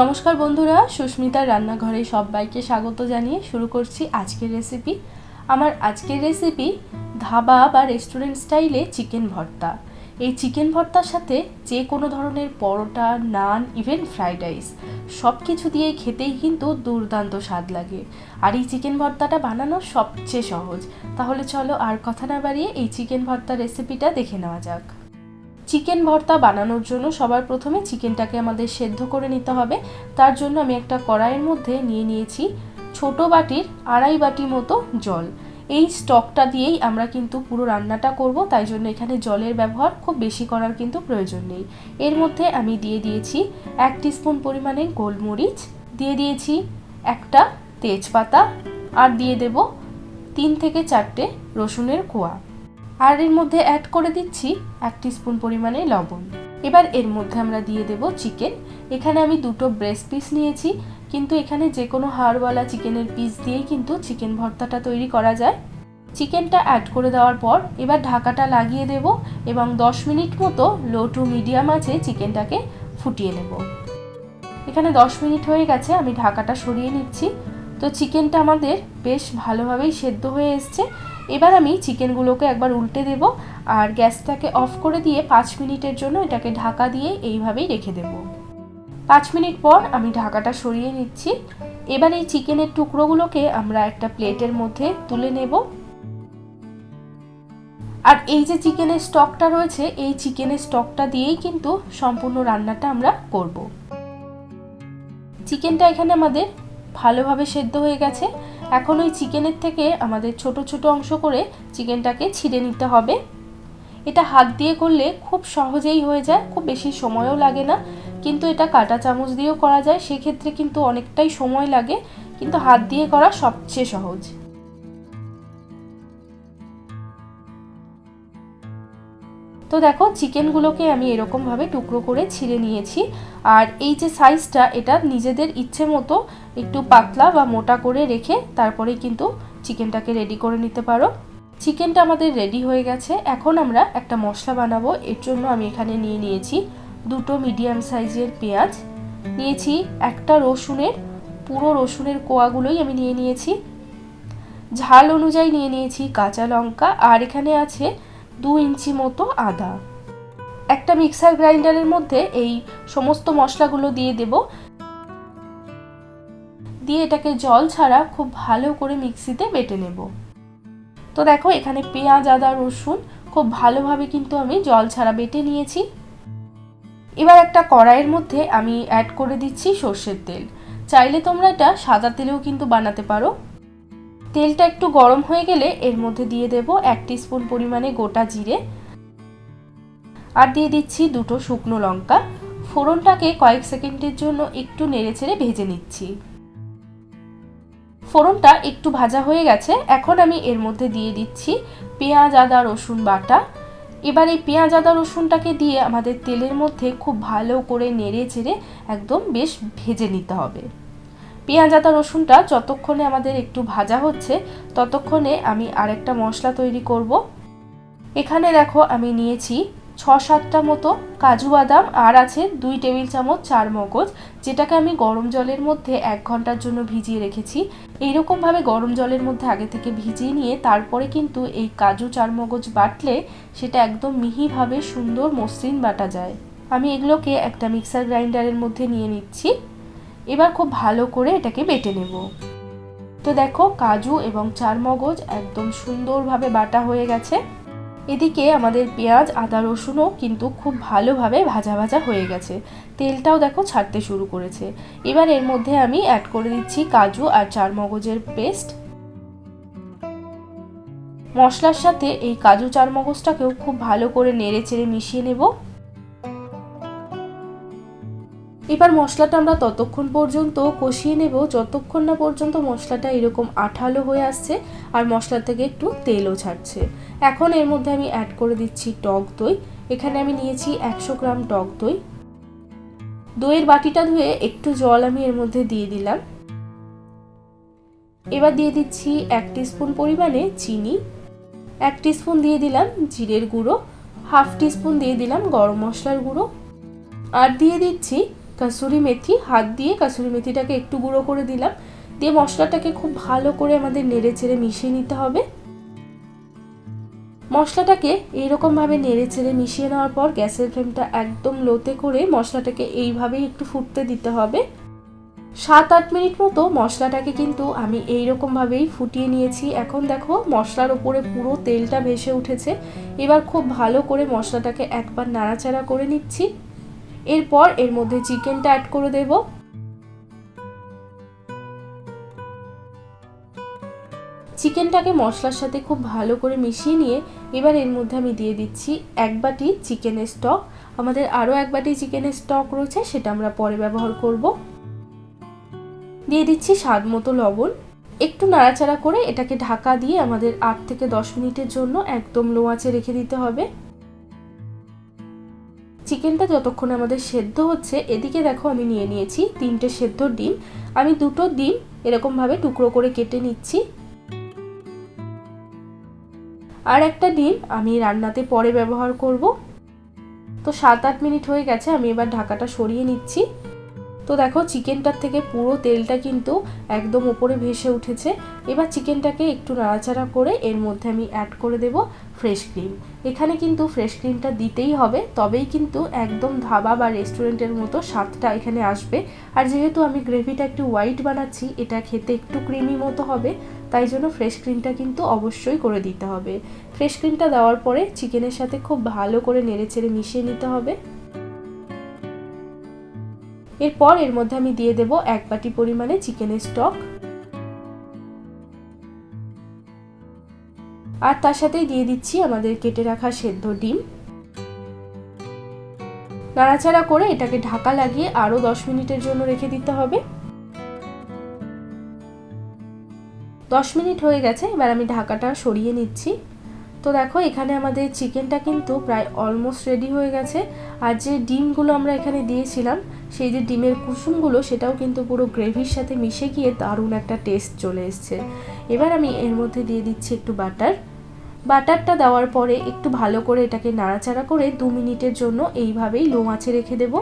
নমস্কার বন্ধুরা, সুস্মিতার রান্নাঘরে সবাইকে স্বাগত জানিয়ে শুরু করছি আজকের রেসিপি আমার আজকের রেসিপি ধাবা বা রেস্টুরেন্ট স্টাইলে চিকেন ভর্তা। এই চিকেন ভর্তার সাথে যে কোনো ধরনের পরোটা, নান ইভেন ফ্রাইড রাইস সব কিছু দিয়েই খেতেই কিন্তু দুর্দান্ত স্বাদ লাগে। আর এই চিকেন ভর্তাটা বানানো সবচেয়ে সহজ। তাহলে চলো আর কথা না বাড়িয়ে এই চিকেন ভর্তার রেসিপিটা দেখে নেওয়া যাক। চিকেন ভর্তা বানানোর জন্য সবার প্রথমে চিকেনটাকে আমাদের সেদ্ধ করে নিতে হবে। তার জন্য আমি একটা কড়াইয়ের মধ্যে নিয়ে নিয়েছি ছোট বাটির আড়াই বাটি মতো জল। এই স্টকটা দিয়েই আমরা কিন্তু পুরো রান্নাটা করব, তাই জন্য এখানে জলের ব্যবহার খুব বেশি করার কিন্তু প্রয়োজন নেই। এর মধ্যে আমি দিয়ে দিয়েছি এক স্পুন পরিমাণে গোলমরিচ, দিয়ে দিয়েছি একটা তেজপাতা, আর দিয়ে দেব তিন থেকে চারটে রসুনের কোয়া। আর এর মধ্যে অ্যাড করে দিচ্ছি এক স্পুন পরিমাণে লবণ। এবার এর মধ্যে আমরা দিয়ে দেব চিকেন এখানে আমি দুটো ব্রেস্ট পিস নিয়েছি, কিন্তু এখানে যে কোনো হাড়ওয়ালা চিকেনের পিস দিয়েই কিন্তু চিকেন ভর্তাটা তৈরি করা যায়। চিকেনটা অ্যাড করে দেওয়ার পর এবার ঢাকাটা লাগিয়ে দেব এবং 10 মিনিট মতো লো টু মিডিয়াম আছে চিকেনটাকে ফুটিয়ে নেব। এখানে 10 মিনিট হয়ে গেছে, আমি ঢাকাটা সরিয়ে নিচ্ছি। তো চিকেনটা আমাদের বেশ ভালোভাবেই সেদ্ধ হয়ে এসছে। এবার আমি চিকেনগুলোকে একবার উল্টে দেব আর গ্যাসটাকে অফ করে দিয়ে পাঁচ মিনিটের জন্য এটাকে ঢাকা দিয়ে এইভাবেই রেখে দেব। পাঁচ মিনিট পর আমি ঢাকাটা সরিয়ে নিচ্ছি। এবার এই চিকেনের টুকরোগুলোকে আমরা একটা প্লেটের মধ্যে তুলে নেব। আর এই যে চিকেনের স্টকটা রয়েছে, এই চিকেনের স্টকটা দিয়েই কিন্তু সম্পূর্ণ রান্নাটা আমরা করব। চিকেনটা এখানে আমাদের ভালোভাবে সেদ্ধ হয়ে গেছে। এখন ওই চিকেনের থেকে আমাদের ছোট ছোট অংশ করে চিকেনটাকে ছিঁড়ে নিতে হবে। এটা হাত দিয়ে করলে খুব সহজেই হয়ে যায়, খুব বেশি সময়ও লাগে না। কিন্তু এটা কাটা চামচ দিয়েও করা যায়, সেক্ষেত্রে কিন্তু অনেকটাই সময় লাগে। কিন্তু হাত দিয়ে করা সবচেয়ে সহজ। তো দেখো, চিকেনগুলোকে আমি এরকমভাবে টুকরো করে ছিঁড়ে নিয়েছি। আর এই যে সাইজটা, এটা নিজেদের ইচ্ছে মতো একটু পাতলা বা মোটা করে রেখে তারপরে কিন্তু চিকেনটাকে রেডি করে নিতে পারো। চিকেনটা আমাদের রেডি হয়ে গেছে। এখন আমরা একটা মশলা বানাবো। এর জন্য আমি এখানে নিয়ে নিয়েছি দুটো মিডিয়াম সাইজের পেঁয়াজ। নিয়েছি একটা রসুনের, পুরো রসুনের কোয়াগুলোই আমি নিয়ে নিয়েছি। ঝাল অনুযায়ী নিয়ে নিয়েছি কাঁচা লঙ্কা। আর এখানে আছে দু ইঞ্চি মতো আদা। একটা মিক্সার গ্রাইন্ডারের মধ্যে এই সমস্ত মশলাগুলো দিয়ে দেব। দিয়ে এটাকে জল ছাড়া খুব ভালো করে মিক্সিতে বেটে নেব। তো দেখো, এখানে পেঁয়াজ, আদা, রসুন খুব ভালোভাবে কিন্তু আমি জল ছাড়া বেটে নিয়েছি। এবার একটা কড়াইয়ের মধ্যে আমি অ্যাড করে দিচ্ছি সর্ষের তেল। চাইলে তোমরা এটা সাদা তেলেও কিন্তু বানাতে পারো। তেলটা একটু গরম হয়ে গেলে এর মধ্যে দিয়ে দেব এক স্পুন পরিমাণে গোটা জিরে আর দিয়ে দিচ্ছি দুটো শুকনো লঙ্কা। ফোড়নটাকে কয়েক সেকেন্ডের জন্য একটু নেড়ে নেড়েচেড়ে ভেজে নিচ্ছি। ফোড়নটা একটু ভাজা হয়ে গেছে, এখন আমি এর মধ্যে দিয়ে দিচ্ছি পেঁয়াজ, আদা, রসুন বাটা। এবার এই পেঁয়াজ, আদা, রসুনটাকে দিয়ে আমাদের তেলের মধ্যে খুব ভালো করে নেড়ে চেড়ে একদম বেশ ভেজে নিতে হবে। পেঁয়াজ আদা রসুনটা যতক্ষণে আমাদের একটু ভাজা হচ্ছে, ততক্ষণে আমি আরেকটা মশলা তৈরি করব। এখানে দেখো আমি নিয়েছি ছ সাতটা মতো কাজু বাদাম আর আছে দুই টেবিল চামচ চার মগজ যেটাকে আমি গরম জলের মধ্যে এক ঘণ্টার জন্য ভিজিয়ে রেখেছি। এইরকমভাবে গরম জলের মধ্যে আগে থেকে ভিজিয়ে নিয়ে তারপরে কিন্তু এই কাজু চার মগজ বাটলে সেটা একদম মিহিভাবে সুন্দর মসৃণ বাটা যায়। আমি এগুলোকে একটা মিক্সার গ্রাইন্ডারের মধ্যে নিয়ে নিচ্ছি। এবার খুব ভালো করে এটাকে বেটে নেব। তো দেখো, কাজু এবং চার মগজ একদম সুন্দরভাবে বাটা হয়ে গেছে। এদিকে আমাদের পেঁয়াজ, আদা, রসুনও কিন্তু খুব ভালোভাবে ভাজা ভাজা হয়ে গেছে। তেলটাও দেখো ছাড়তে শুরু করেছে। এবার এর মধ্যে আমি অ্যাড করে দিচ্ছি কাজু আর চার মগজের পেস্ট মশলার সাথে এই কাজু চার মগজটাকেও খুব ভালো করে নেড়ে চেড়ে মিশিয়ে নেব। এবার মশলাটা আমরা ততক্ষণ পর্যন্ত কষিয়ে নেব। যতক্ষণ না পর্যন্ত মশলাটা এরকম আঠালো হয়ে আসছে আর মশলা থেকে একটু তেলও ছাড়ছে। এখন এর মধ্যে আমি অ্যাড করে দিচ্ছি টক দই। এখানে আমি নিয়েছি একশো গ্রাম টক দই। দইয়ের বাটিটা ধুয়ে একটু জল আমি এর মধ্যে দিয়ে দিলাম। এবার দিয়ে দিচ্ছি এক স্পুন পরিমাণে চিনি। এক স্পুন দিয়ে দিলাম জিরের গুঁড়ো। হাফ টিস্পুন দিয়ে দিলাম গরম মশলার গুঁড়ো। আর দিয়ে দিচ্ছি কাসুরি মেথি, হাত দিয়ে কাসুরি মেথিটাকে একটু গুঁড়ো করে দিলাম। দিয়ে মশলাটাকে খুব ভালো করে আমাদের নেড়ে চেড়ে মিশিয়ে নিতে হবে। মশলাটাকে এইরকমভাবে নেড়ে চেড়ে মিশিয়ে নেওয়ার পর গ্যাসের ফ্লেমটা একদম লোতে করে মশলাটাকে এইভাবেই একটু ফুটতে দিতে হবে। সাত আট মিনিট মতো মশলাটাকে কিন্তু আমি এই ভাবেই ফুটিয়ে নিয়েছি। এখন দেখো মশলার ওপরে পুরো তেলটা ভেসে উঠেছে। এবার খুব ভালো করে মশলাটাকে একবার নাড়াচাড়া করে নিচ্ছি। এরপর এর মধ্যে চিকেনটা অ্যাড করে দেব। চিকেনটাকে মশলার সাথে খুব ভালো করে মিশিয়ে নিয়ে এবার এর মধ্যে আমি দিয়ে দিচ্ছি এক বাটি চিকেনের স্টক আমাদের আরও এক বাটি চিকেনের স্টক রয়েছে, সেটা আমরা পরে ব্যবহার করব। দিয়ে দিচ্ছি স্বাদ মতো লবণ। একটু নাড়াচাড়া করে এটাকে ঢাকা দিয়ে আমাদের আট থেকে দশ মিনিটের জন্য একদম লো আঁচে রেখে দিতে হবে। চিকেনটা যতক্ষণ আমাদের সেদ্ধ হচ্ছে, এদিকে দেখো আমি নিয়ে নিয়েছি তিনটে সেদ্ধ ডিম। আমি দুটো ডিম এরকমভাবে টুকরো করে কেটে নিচ্ছি। আর একটা ডিম আমি রান্নাতে পরে ব্যবহার করব। তো সাত আট মিনিট হয়ে গেছে, আমি এবার ঢাকাটা সরিয়ে নিচ্ছি। তো দেখো চিকেনটার থেকে পুরো তেলটা কিন্তু একদম ওপরে ভেসে উঠেছে। এবার চিকেনটাকে একটু নাড়াচাড়া করে এর মধ্যে আমি অ্যাড করে দেব ফ্রেশ ক্রিম এখানে কিন্তু ফ্রেশ ক্রিমটা দিতেই হবে, তবেই কিন্তু একদম ধাবা বা রেস্টুরেন্টের মতো স্বাদটা এখানে আসবে। আর যেহেতু আমি গ্রেভিটা একটু হোয়াইট বানাচ্ছি, এটা খেতে একটু ক্রিমি মতো হবে, তাই জন্য ফ্রেশ ক্রিমটা কিন্তু অবশ্যই করে দিতে হবে। ফ্রেশ ক্রিমটা দেওয়ার পরে চিকেনের সাথে খুব ভালো করে নেড়ে চেড়ে মিশিয়ে নিতে হবে। এরপর এর মধ্যে আমি দিয়ে দেব এক বাটি পরিমাণে চিকেনের স্টক আর তার সাথেই দিয়ে দিচ্ছি আমাদের কেটে রাখা সেদ্ধ ডিম। নাড়াচাড়া করে এটাকে ঢাকা লাগিয়ে আরও দশ মিনিটের জন্য রেখে দিতে হবে। দশ মিনিট হয়ে গেছে, এবার আমি ঢাকাটা সরিয়ে নিচ্ছি। তো দেখো, এখানে আমাদের চিকেনটা কিন্তু প্রায় অলমোস্ট রেডি হয়ে গেছে। আর যে ডিমগুলো আমরা এখানে দিয়েছিলাম সেই যে ডিমের কুসুমগুলো, সেটাও কিন্তু পুরো গ্রেভির সাথে মিশে গিয়ে দারুণ একটা টেস্ট চলে এসছে। এবার আমি এর মধ্যে দিয়ে দিচ্ছি একটু বাটার বাটারটা দেওয়ার পরে একটু ভালো করে এটাকে নাড়াচাড়া করে দু মিনিটের জন্য এইভাবেই লো মাছে রেখে দেবো।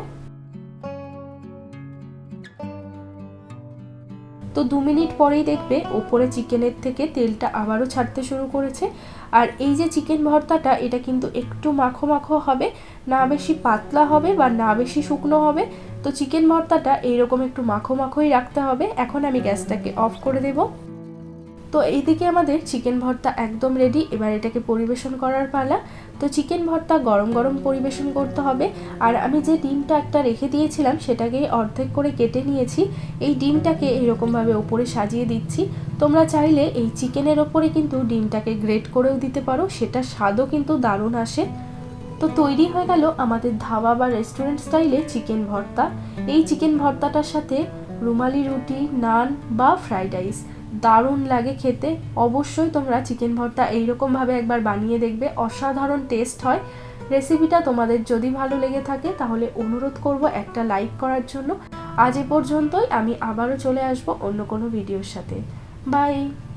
তো দু মিনিট পরেই দেখবে ওপরে চিকেনের থেকে তেলটা আবারও ছাড়তে শুরু করেছে। আর এই যে চিকেন ভর্তাটা, এটা কিন্তু একটু মাখো মাখো হবে, না বেশি পাতলা হবে বা না বেশি শুকনো হবে। তো চিকেন ভর্তাটা এইরকম একটু মাখো মাখোই রাখতে হবে। এখন আমি গ্যাসটাকে অফ করে দেবো। তো এইদিকে আমাদের চিকেন ভর্তা একদম রেডি এবার এটাকে পরিবেশন করার পালা। তো চিকেন ভর্তা গরম গরম পরিবেশন করতে হবে। আর আমি যে ডিমটা একটা রেখে দিয়েছিলাম সেটাকে অর্ধেক করে কেটে নিয়েছি। এই ডিমটাকে এরকমভাবে ওপরে সাজিয়ে দিচ্ছি। তোমরা চাইলে এই চিকেনের ওপরে কিন্তু ডিমটাকে গ্রেট করেও দিতে পারো সেটা স্বাদও কিন্তু দারুণ আসে। তো তৈরি হয়ে গেল আমাদের ধাবা বা রেস্টুরেন্ট স্টাইলে চিকেন ভর্তা। এই চিকেন ভর্তাটার সাথে রুমালি রুটি, নান বা ফ্রাইড রাইস দারুণ লাগে খেতে। অবশ্যই তোমরা চিকেন ভর্তা এইরকমভাবে একবার বানিয়ে দেখবে। অসাধারণ টেস্ট হয়। রেসিপিটা তোমাদের যদি ভালো লেগে থাকে তাহলে অনুরোধ করব একটা লাইক করার জন্য। আজ এ পর্যন্তই। আমি আবারও চলে আসব অন্য কোনো ভিডিওর সাথে। বাই